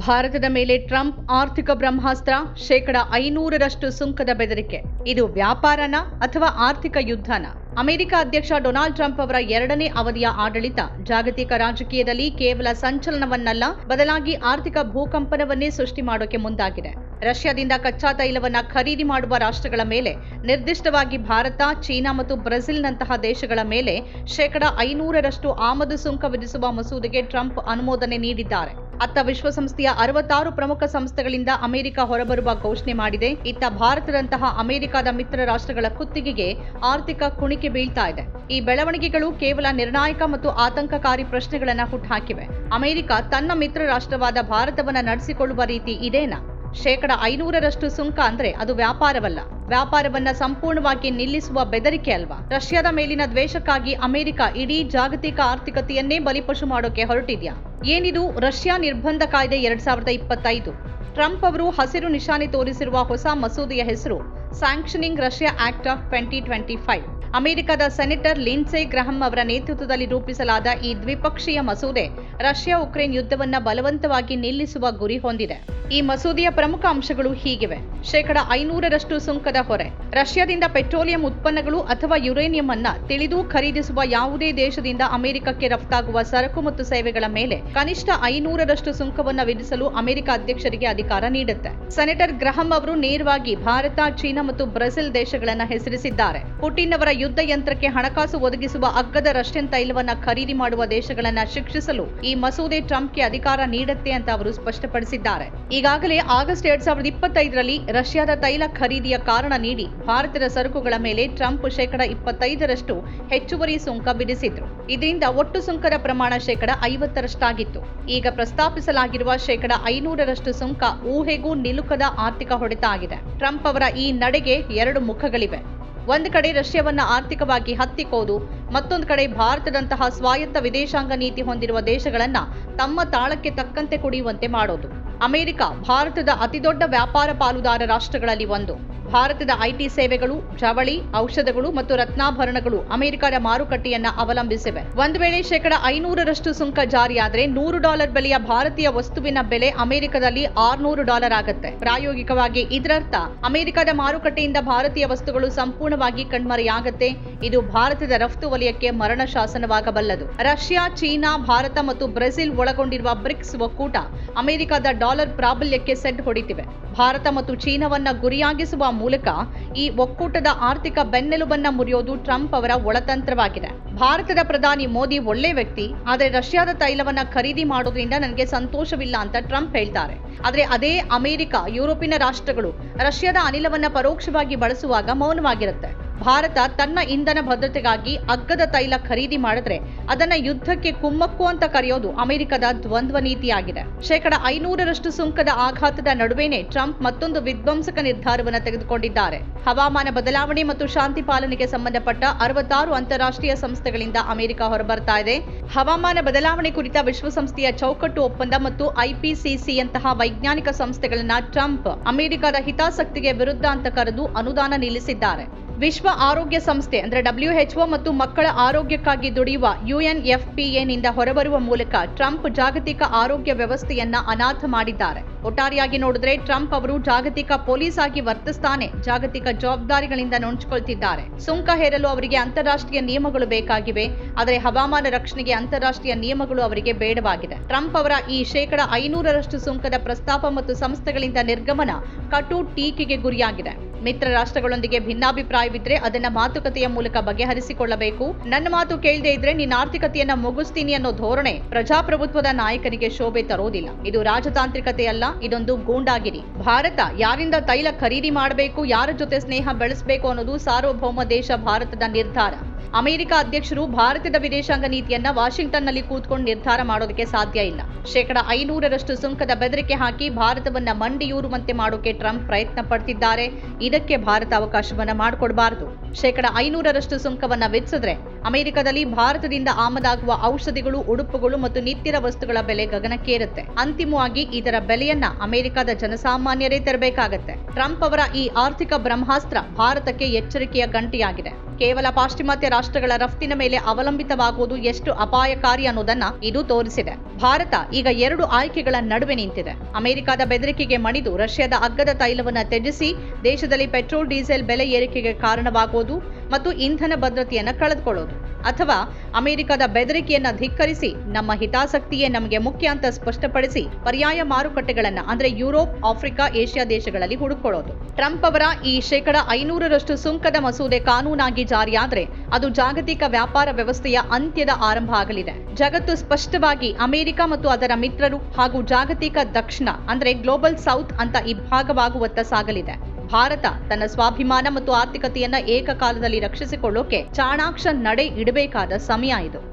ಭಾರತದ ಮೇಲೆ ಟ್ರಂಪ್ ಆರ್ಥಿಕ ಬ್ರಹ್ಮಾಸ್ತ್ರ ಶೇಕಡ ಐನೂರರಷ್ಟು ಸುಂಕದ ಬೆದರಿಕೆ. ಇದು ವ್ಯಾಪಾರನ ಅಥವಾ ಆರ್ಥಿಕ ಯುದ್ಧನ? ಅಮೆರಿಕ ಅಧ್ಯಕ್ಷ ಡೊನಾಲ್ಡ್ ಟ್ರಂಪ್ ಅವರ ಎರಡನೇ ಅವಧಿಯ ಆಡಳಿತ ಜಾಗತಿಕ ರಾಜಕೀಯದಲ್ಲಿ ಕೇವಲ ಸಂಚಲನವನ್ನಲ್ಲ, ಬದಲಾಗಿ ಆರ್ಥಿಕ ಭೂಕಂಪನವನ್ನೇ ಸೃಷ್ಟಿ ಮಾಡೋಕೆ ಮುಂದಾಗಿದೆ. ರಷ್ಯಾದಿಂದ ಕಚ್ಚಾ ತೈಲವನ್ನು ಖರೀದಿ ಮಾಡುವ ರಾಷ್ಟ್ರಗಳ ಮೇಲೆ ನಿರ್ದಿಷ್ಟವಾಗಿ ಭಾರತ, ಚೀನಾ ಮತ್ತು ಬ್ರೆಜಿಲ್ನಂತಹ ದೇಶಗಳ ಮೇಲೆ ಶೇಕಡ ಐನೂರರಷ್ಟು ಆಮದು ಸುಂಕ ವಿಧಿಸುವ ಮಸೂದೆಗೆ ಟ್ರಂಪ್ ಅನುಮೋದನೆ ನೀಡಿದ್ದಾರೆ. ಅತ್ತ ವಿಶ್ವಸಂಸ್ಥೆಯ ಅರವತ್ತಾರು ಪ್ರಮುಖ ಸಂಸ್ಥೆಗಳಿಂದ ಅಮೆರಿಕ ಹೊರಬರುವ ಘೋಷಣೆ ಮಾಡಿದೆ. ಇತ್ತ ಭಾರತದಂತಹ ಅಮೆರಿಕದ ಮಿತ್ರ ರಾಷ್ಟ್ರಗಳ ಕುತ್ತಿಗೆಗೆ ಆರ್ಥಿಕ ಕುಣಿಕೆ ಬೀಳ್ತಾ ಇದೆ. ಈ ಬೆಳವಣಿಗೆಗಳು ಕೇವಲ ನಿರ್ಣಾಯಕ ಮತ್ತು ಆತಂಕಕಾರಿ ಪ್ರಶ್ನೆಗಳನ್ನ ಹುಟ್ಟುಹಾಕಿವೆ ಅಮೆರಿಕ ತನ್ನ ಮಿತ್ರ ರಾಷ್ಟ್ರವಾದ ಭಾರತವನ್ನ ನಡೆಸಿಕೊಳ್ಳುವ ರೀತಿ ಇದೇನಾ? ಶೇಕಡ ಐನೂರರಷ್ಟು ಸುಂಕ ಅಂದ್ರೆ ಅದು ವ್ಯಾಪಾರವಲ್ಲ. ವ್ಯಾಪಾರವನ್ನ ಸಂಪೂರ್ಣವಾಗಿ ನಿಲ್ಲಿಸುವ ಬೆದರಿಕೆ ಅಲ್ವಾ? ರಷ್ಯಾದ ಮೇಲಿನ ದ್ವೇಷಕ್ಕಾಗಿ ಅಮೆರಿಕ ಇಡೀ ಜಾಗತಿಕ ಆರ್ಥಿಕತೆಯನ್ನೇ ಬಲಿಪಶು ಮಾಡೋಕೆ ಹೊರಟಿದ್ಯಾ? ಏನಿದು ರಷ್ಯಾ ನಿರ್ಬಂಧ ಕಾಯ್ದೆ ಎರಡ್ ಸಾವಿರದ ಇಪ್ಪತ್ತೈದು? ಟ್ರಂಪ್ ಅವರು ಹಸಿರು ನಿಶಾನೆ ತೋರಿಸಿರುವ ಹೊಸ ಮಸೂದೆಯ ಹೆಸರು sanctioning Russia act of twenty twenty five. ಅಮೆರಿಕದ ಸೆನೆಟರ್ ಲಿನ್ಸೆ ಗ್ರಹಂ ಅವರ ನೇತೃತ್ವದಲ್ಲಿ ರೂಪಿಸಲಾದ ಈ ದ್ವಿಪಕ್ಷೀಯ ಮಸೂದೆ ರಷ್ಯಾ ಉಕ್ರೇನ್ ಯುದ್ಧವನ್ನ ಬಲವಂತವಾಗಿ ನಿಲ್ಲಿಸುವ ಗುರಿ ಹೊಂದಿದೆ. ಈ ಮಸೂದೆಯ ಪ್ರಮುಖ ಅಂಶಗಳು ಹೀಗಿವೆ. ಶೇಕಡ ಐನೂರರಷ್ಟು ಸುಂಕದ ಹೊರೆ. ರಷ್ಯಾದಿಂದ ಪೆಟ್ರೋಲಿಯಂ ಉತ್ಪನ್ನಗಳು ಅಥವಾ ಯುರೇನಿಯಂ ಅನ್ನ ತಿಳಿದು ಖರೀದಿಸುವ ಯಾವುದೇ ದೇಶದಿಂದ ಅಮೆರಿಕಕ್ಕೆ ರಫ್ತಾಗುವ ಸರಕು ಮತ್ತು ಸೇವೆಗಳ ಮೇಲೆ ಕನಿಷ್ಠ ಐನೂರರಷ್ಟು ಸುಂಕವನ್ನು ವಿಧಿಸಲು ಅಮೆರಿಕ ಅಧ್ಯಕ್ಷರಿಗೆ ಅಧಿಕಾರ ನೀಡುತ್ತೆ. ಸೆನೆಟರ್ ಗ್ರಹಂ ಅವರು ನೇರವಾಗಿ ಭಾರತ, ಚೀನಾ ಮತ್ತು ಬ್ರೆಜಿಲ್ ದೇಶಗಳನ್ನ ಹೆಸರಿಸಿದ್ದಾರೆ. ಪುಟಿನ್ ಅವರ ಯುದ್ಧ ಯಂತ್ರಕ್ಕೆ ಹಣಕಾಸು ಒದಗಿಸುವ ಅಗ್ಗದ ರಷ್ಯನ್ ತೈಲವನ್ನ ಖರೀದಿ ಮಾಡುವ ದೇಶಗಳನ್ನು ಶಿಕ್ಷಿಸಲು ಈ ಮಸೂದೆ ಟ್ರಂಪ್ಗೆ ಅಧಿಕಾರ ನೀಡುತ್ತೆ ಅಂತ ಅವರು ಸ್ಪಷ್ಟಪಡಿಸಿದ್ದಾರೆ. ಈಗಾಗಲೇ ಆಗಸ್ಟ್ ಎರಡ್ ಸಾವಿರದ ಇಪ್ಪತ್ತೈದರಲ್ಲಿ ರಷ್ಯಾದ ತೈಲ ಖರೀದಿಯ ಕಾರಣ ನೀಡಿ ಭಾರತದ ಸರಕುಗಳ ಮೇಲೆ ಟ್ರಂಪ್ ಶೇಕಡ ಇಪ್ಪತ್ತೈದರಷ್ಟು ಹೆಚ್ಚುವರಿ ಸುಂಕ ವಿಧಿಸಿದ್ರು ಇದರಿಂದ ಒಟ್ಟು ಸುಂಕದ ಪ್ರಮಾಣ ಶೇಕಡ ಐವತ್ತರಷ್ಟಾಗಿತ್ತು. ಈಗ ಪ್ರಸ್ತಾಪಿಸಲಾಗಿರುವ ಶೇಕಡ ಐನೂರರಷ್ಟು ಸುಂಕ ಊಹೆಗೂ ನಿಲುಕದ ಆರ್ಥಿಕ ಹೊಡೆತ ಆಗಿದೆ. ಟ್ರಂಪ್ ಅವರ ಈ ನಡೆಗೆ ಎರಡು ಮುಖಗಳಿವೆ. ಒಂದು ಕಡೆ ರಷ್ಯಾವನ್ನ ಆರ್ಥಿಕವಾಗಿ ಹತ್ತಿಕ್ಕೋದು, ಮತ್ತೊಂದು ಕಡೆ ಭಾರತದಂತಹ ಸ್ವಾಯತ್ತ ವಿದೇಶಾಂಗ ನೀತಿ ಹೊಂದಿರುವ ದೇಶಗಳನ್ನ ತಮ್ಮ ತಾಳಕ್ಕೆ ತಕ್ಕಂತೆ ಕುಡಿಯುವಂತೆ ಮಾಡೋದು. ಅಮೆರಿಕ, ಭಾರತದ ಅತಿದೊಡ್ಡ ವ್ಯಾಪಾರ ಪಾಲುದಾರ ರಾಷ್ಟ್ರಗಳಲ್ಲಿ ಒಂದು. ಭಾರತದ ಐಟಿ ಸೇವೆಗಳು, ಜವಳಿ, ಔಷಧಗಳು ಮತ್ತು ರತ್ನಾಭರಣಗಳು ಅಮೆರಿಕದ ಮಾರುಕಟ್ಟೆಯನ್ನ ಅವಲಂಬಿಸಿವೆ. ಒಂದು ವೇಳೆ ಶೇಕಡ ಐನೂರರಷ್ಟು ಸುಂಕ ಜಾರಿಯಾದರೆ ನೂರು ಡಾಲರ್ ಬೆಲೆಯ ಭಾರತೀಯ ವಸ್ತುವಿನ ಬೆಲೆ ಅಮೆರಿಕದಲ್ಲಿ ಆರ್ನೂರು ಡಾಲರ್ ಆಗುತ್ತೆ. ಪ್ರಾಯೋಗಿಕವಾಗಿ ಇದರರ್ಥ, ಅಮೆರಿಕದ ಮಾರುಕಟ್ಟೆಯಿಂದ ಭಾರತೀಯ ವಸ್ತುಗಳು ಸಂಪೂರ್ಣವಾಗಿ ಕಣ್ಮರೆಯಾಗತ್ತೆ. ಇದು ಭಾರತದ ರಫ್ತು ವಲಯಕ್ಕೆ ಮರಣ ಶಾಸನವಾಗಬಲ್ಲದು ರಷ್ಯಾ, ಚೀನಾ, ಭಾರತ ಮತ್ತು ಬ್ರೆಜಿಲ್ ಒಳಗೊಂಡಿರುವ ಬ್ರಿಕ್ಸ್ ಒಕ್ಕೂಟ ಅಮೆರಿಕದ ಡಾಲರ್ ಪ್ರಾಬಲ್ಯಕ್ಕೆ ಸೆಡ್ ಹೊಡಿತಿವೆ. ಭಾರತ ಮತ್ತು ಚೀನಾವನ್ನ ಗುರಿಯಾಗಿಸುವ ಮೂಲಕ ಈ ಒಕ್ಕೂಟದ ಆರ್ಥಿಕ ಬೆನ್ನೆಲುಬನ್ನ ಮುರಿಯೋದು ಟ್ರಂಪ್ ಅವರ ಒಳತಂತ್ರವಾಗಿದೆ. ಭಾರತದ ಪ್ರಧಾನಿ ಮೋದಿ ಒಳ್ಳೆ ವ್ಯಕ್ತಿ, ಆದರೆ ರಷ್ಯಾದ ತೈಲವನ್ನ ಖರೀದಿ ಮಾಡೋದ್ರಿಂದ ನನಗೆ ಸಂತೋಷವಿಲ್ಲ ಅಂತ ಟ್ರಂಪ್ ಹೇಳ್ತಾರೆ. ಆದರೆ ಅದೇ ಅಮೆರಿಕ, ಯುರೋಪಿನ ರಾಷ್ಟ್ರಗಳು ರಷ್ಯಾದ ಅನಿಲವನ್ನ ಪರೋಕ್ಷವಾಗಿ ಬಳಸುವಾಗ ಮೌನವಾಗಿರುತ್ತೆ. ಭಾರತ ತನ್ನ ಇಂಧನ ಭದ್ರತೆಗಾಗಿ ಅಗ್ಗದ ತೈಲ ಖರೀದಿ ಮಾಡಿದ್ರೆ ಅದನ್ನ ಯುದ್ಧಕ್ಕೆ ಕುಮ್ಮಕ್ಕು ಅಂತ ಕರೆಯೋದು ಅಮೆರಿಕದ ದ್ವಂದ್ವ ನೀತಿಯಾಗಿದೆ. ಶೇಕಡ ಐನೂರರಷ್ಟು ಸುಂಕದ ಆಘಾತದ ನಡುವೆನೆ ಟ್ರಂಪ್ ಮತ್ತೊಂದು ವಿಧ್ವಂಸಕ ನಿರ್ಧಾರವನ್ನು ತೆಗೆದುಕೊಂಡಿದ್ದಾರೆ. ಹವಾಮಾನ ಬದಲಾವಣೆ ಮತ್ತು ಶಾಂತಿ ಪಾಲನೆಗೆ ಸಂಬಂಧಪಟ್ಟ ಅರವತ್ತಾರು ಅಂತಾರಾಷ್ಟ್ರೀಯ ಸಂಸ್ಥೆಗಳಿಂದ ಅಮೆರಿಕ ಹೊರಬರ್ತಾ ಇದೆ. ಹವಾಮಾನ ಬದಲಾವಣೆ ಕುರಿತ ವಿಶ್ವಸಂಸ್ಥೆಯ ಚೌಕಟ್ಟು ಒಪ್ಪಂದ ಮತ್ತು ಐಪಿಸಿಸಿಯಂತಹ ವೈಜ್ಞಾನಿಕ ಸಂಸ್ಥೆಗಳನ್ನ ಟ್ರಂಪ್ ಅಮೆರಿಕದ ಹಿತಾಸಕ್ತಿಗೆ ವಿರುದ್ಧ ಅಂತ ಕರೆದು ಅನುದಾನ ನಿಲ್ಲಿಸಿದ್ದಾರೆ. ವಿಶ್ವ ಆರೋಗ್ಯ ಸಂಸ್ಥೆ, ಅಂದರೆ ಡಬ್ಲ್ಯೂಎಚ್ಒ ಮತ್ತು ಮಕ್ಕಳ ಆರೋಗ್ಯಕ್ಕಾಗಿ ದುಡಿಯುವ ಯುಎನ್ಎಫ್ಪಿಎನಿಂದ ಹೊರಬರುವ ಮೂಲಕ ಟ್ರಂಪ್ ಜಾಗತಿಕ ಆರೋಗ್ಯ ವ್ಯವಸ್ಥೆಯನ್ನ ಅನಾಥ ಮಾಡಿದ್ದಾರೆ. ಒಟ್ಟಾರೆಯಾಗಿ ನೋಡಿದ್ರೆ ಟ್ರಂಪ್ ಅವರು ಜಾಗತಿಕ ಪೊಲೀಸ್ ಆಗಿ ವರ್ತಿಸ್ತಾನೆ ಜಾಗತಿಕ ಜವಾಬ್ದಾರಿಗಳಿಂದ ನೊಂಚಿಕೊಳ್ತಿದ್ದಾರೆ. ಸುಂಕ ಹೇರಲು ಅವರಿಗೆ ಅಂತಾರಾಷ್ಟ್ರೀಯ ನಿಯಮಗಳು ಬೇಕಾಗಿವೆ, ಆದರೆ ಹವಾಮಾನ ರಕ್ಷಣೆಗೆ ಅಂತಾರಾಷ್ಟ್ರೀಯ ನಿಯಮಗಳು ಅವರಿಗೆ ಬೇಡವಾಗಿದೆ. ಟ್ರಂಪ್ ಅವರ ಈ ಶೇಕಡ ಐನೂರರಷ್ಟು ಸುಂಕದ ಪ್ರಸ್ತಾಪ ಮತ್ತು ಸಂಸ್ಥೆಗಳಿಂದ ನಿರ್ಗಮನ ಕಟು ಟೀಕೆಗೆ ಗುರಿಯಾಗಿದೆ. ಮಿತ್ರ ರಾಷ್ಟ್ರಗಳೊಂದಿಗೆ ಭಿನ್ನಾಭಿಪ್ರಾಯವಿದ್ರೆ ಅದನ್ನ ಮಾತುಕತೆಯ ಮೂಲಕ ಬಗೆಹರಿಸಿಕೊಳ್ಳಬೇಕು. ನನ್ನ ಮಾತು ಕೇಳದೆ ಇದ್ರೆ ನಿನ್ನ ಆರ್ಥಿಕತೆಯನ್ನ ಮುಗಿಸ್ತೀನಿ ಅನ್ನೋ ಧೋರಣೆ ಪ್ರಜಾಪ್ರಭುತ್ವದ ನಾಯಕನಿಗೆ ಶೋಭೆ ತರೋದಿಲ್ಲ. ಇದು ರಾಜತಾಂತ್ರಿಕತೆ ಅಲ್ಲ ಇದೊಂದು ಗೂಂಡಾಗಿರಿ. ಭಾರತ ಯಾರಿಂದ ತೈಲ ಖರೀದಿ ಮಾಡಬೇಕು, ಯಾರ ಜೊತೆ ಸ್ನೇಹ ಬೆಳೆಸಬೇಕು ಅನ್ನೋದು ಸಾರ್ವಭೌಮ ದೇಶ ಭಾರತದ ನಿರ್ಧಾರ. ಅಮೆರಿಕ ಅಧ್ಯಕ್ಷರು ಭಾರತದ ವಿದೇಶಾಂಗ ನೀತಿಯನ್ನ ವಾಷಿಂಗ್ಟನ್ನಲ್ಲಿ ಕೂತ್ಕೊಂಡು ನಿರ್ಧಾರ ಮಾಡೋದಕ್ಕೆ ಸಾಧ್ಯ ಇಲ್ಲ. ಶೇಕಡ ಐನೂರರಷ್ಟು ಸುಂಕದ ಬೆದರಿಕೆ ಹಾಕಿ ಭಾರತವನ್ನ ಮಂಡಿಯೂರುವಂತೆ ಮಾಡೋಕೆ ಟ್ರಂಪ್ ಪ್ರಯತ್ನ ಪಡ್ತಿದ್ದಾರೆ. ಇದಕ್ಕೆ ಭಾರತ ಅವಕಾಶವನ್ನ ಮಾಡಿಕೊಡಬಾರದು. ಶೇಕಡ ಐನೂರರಷ್ಟು ಸುಂಕವನ್ನ ವಿಧಿಸಿದ್ರೆ ಅಮೆರಿಕದಲ್ಲಿ ಭಾರತದಿಂದ ಆಮದಾಗುವ ಔಷಧಿಗಳು, ಉಡುಪುಗಳು ಮತ್ತು ನಿತ್ಯರ ವಸ್ತುಗಳ ಬೆಲೆ ಗಗನಕ್ಕೇರುತ್ತೆ. ಅಂತಿಮವಾಗಿ ಇದರ ಬೆಲೆಯನ್ನ ಅಮೆರಿಕದ ಜನಸಾಮಾನ್ಯರೇ ತರಬೇಕಾಗತ್ತೆ. ಟ್ರಂಪ್ ಅವರ ಈ ಆರ್ಥಿಕ ಬ್ರಹ್ಮಾಸ್ತ್ರ ಭಾರತಕ್ಕೆ ಎಚ್ಚರಿಕೆಯ ಗಂಟೆಯಾಗಿದೆ. ಕೇವಲ ಪಾಶ್ಚಿಮಾತ್ಯ ರಾಷ್ಟ್ರಗಳ ರಫ್ತಿನ ಮೇಲೆ ಅವಲಂಬಿತವಾಗುವುದು ಎಷ್ಟು ಅಪಾಯಕಾರಿ ಅನ್ನೋದನ್ನ ಇದು ತೋರಿಸಿದೆ. ಭಾರತ ಈಗ ಎರಡು ಆಯ್ಕೆಗಳ ನಡುವೆ ನಿಂತಿದೆ. ಅಮೆರಿಕದ ಬೆದರಿಕೆಗೆ ಮಣಿದು ರಷ್ಯಾದ ಅಗ್ಗದ ತೈಲವನ್ನ ತ್ಯಜಿಸಿ ದೇಶದಲ್ಲಿ ಪೆಟ್ರೋಲ್ ಡೀಸೆಲ್ ಬೆಲೆ ಏರಿಕೆಗೆ ಕಾರಣವಾಗುವುದು ಮತ್ತು ಇಂಧನ ಭದ್ರತೆಯನ್ನು ಕಳೆದುಕೊಳ್ಳೋದು. ಅಥವಾ ಅಮೆರಿಕದ ಬೆದರಿಕೆಯನ್ನು ಧಿಕ್ಕರಿಸಿ ನಮ್ಮ ಹಿತಾಸಕ್ತಿಯೇ ನಮಗೆ ಮುಖ್ಯ ಅಂತ ಸ್ಪಷ್ಟಪಡಿಸಿ ಪರ್ಯಾಯ ಮಾರುಕಟ್ಟೆಗಳನ್ನು, ಅಂದ್ರೆ ಯುರೋಪ್, ಆಫ್ರಿಕಾ, ಏಷ್ಯಾ ದೇಶಗಳಲ್ಲಿ ಹುಡುಕೊಳ್ಳೋದು ಟ್ರಂಪ್ ಅವರ ಈ ಶೇಕಡ ಐನೂರರಷ್ಟು ಸುಂಕದ ಮಸೂದೆ ಕಾನೂನಾಗಿ ಜಾರಿಯಾದರೆ ಅದು ಜಾಗತಿಕ ವ್ಯಾಪಾರ ವ್ಯವಸ್ಥೆಯ ಅಂತ್ಯದ ಆರಂಭ ಆಗಲಿದೆ. ಜಗತ್ತು ಸ್ಪಷ್ಟವಾಗಿ ಅಮೆರಿಕ ಮತ್ತು ಅದರ ಮಿತ್ರರು ಹಾಗೂ ಜಾಗತಿಕ ದಕ್ಷಿಣ, ಅಂದ್ರೆ ಗ್ಲೋಬಲ್ ಸೌತ್ ಅಂತ ಇಬ್ಬಾಗವಾಗುವತ್ತ ಸಾಗಲಿದೆ. ಭಾರತ ತನ್ನ ಸ್ವಾಭಿಮಾನ ಮತ್ತು ಆರ್ಥಿಕತೆಯನ್ನ ಏಕಕಾಲದಲ್ಲಿ ರಕ್ಷಿಸಿಕೊಳ್ಳೋಕೆ ಚಾಣಾಕ್ಷ ನಡೆ ಇಡಬೇಕಾದ ಸಮಯ ಇದು.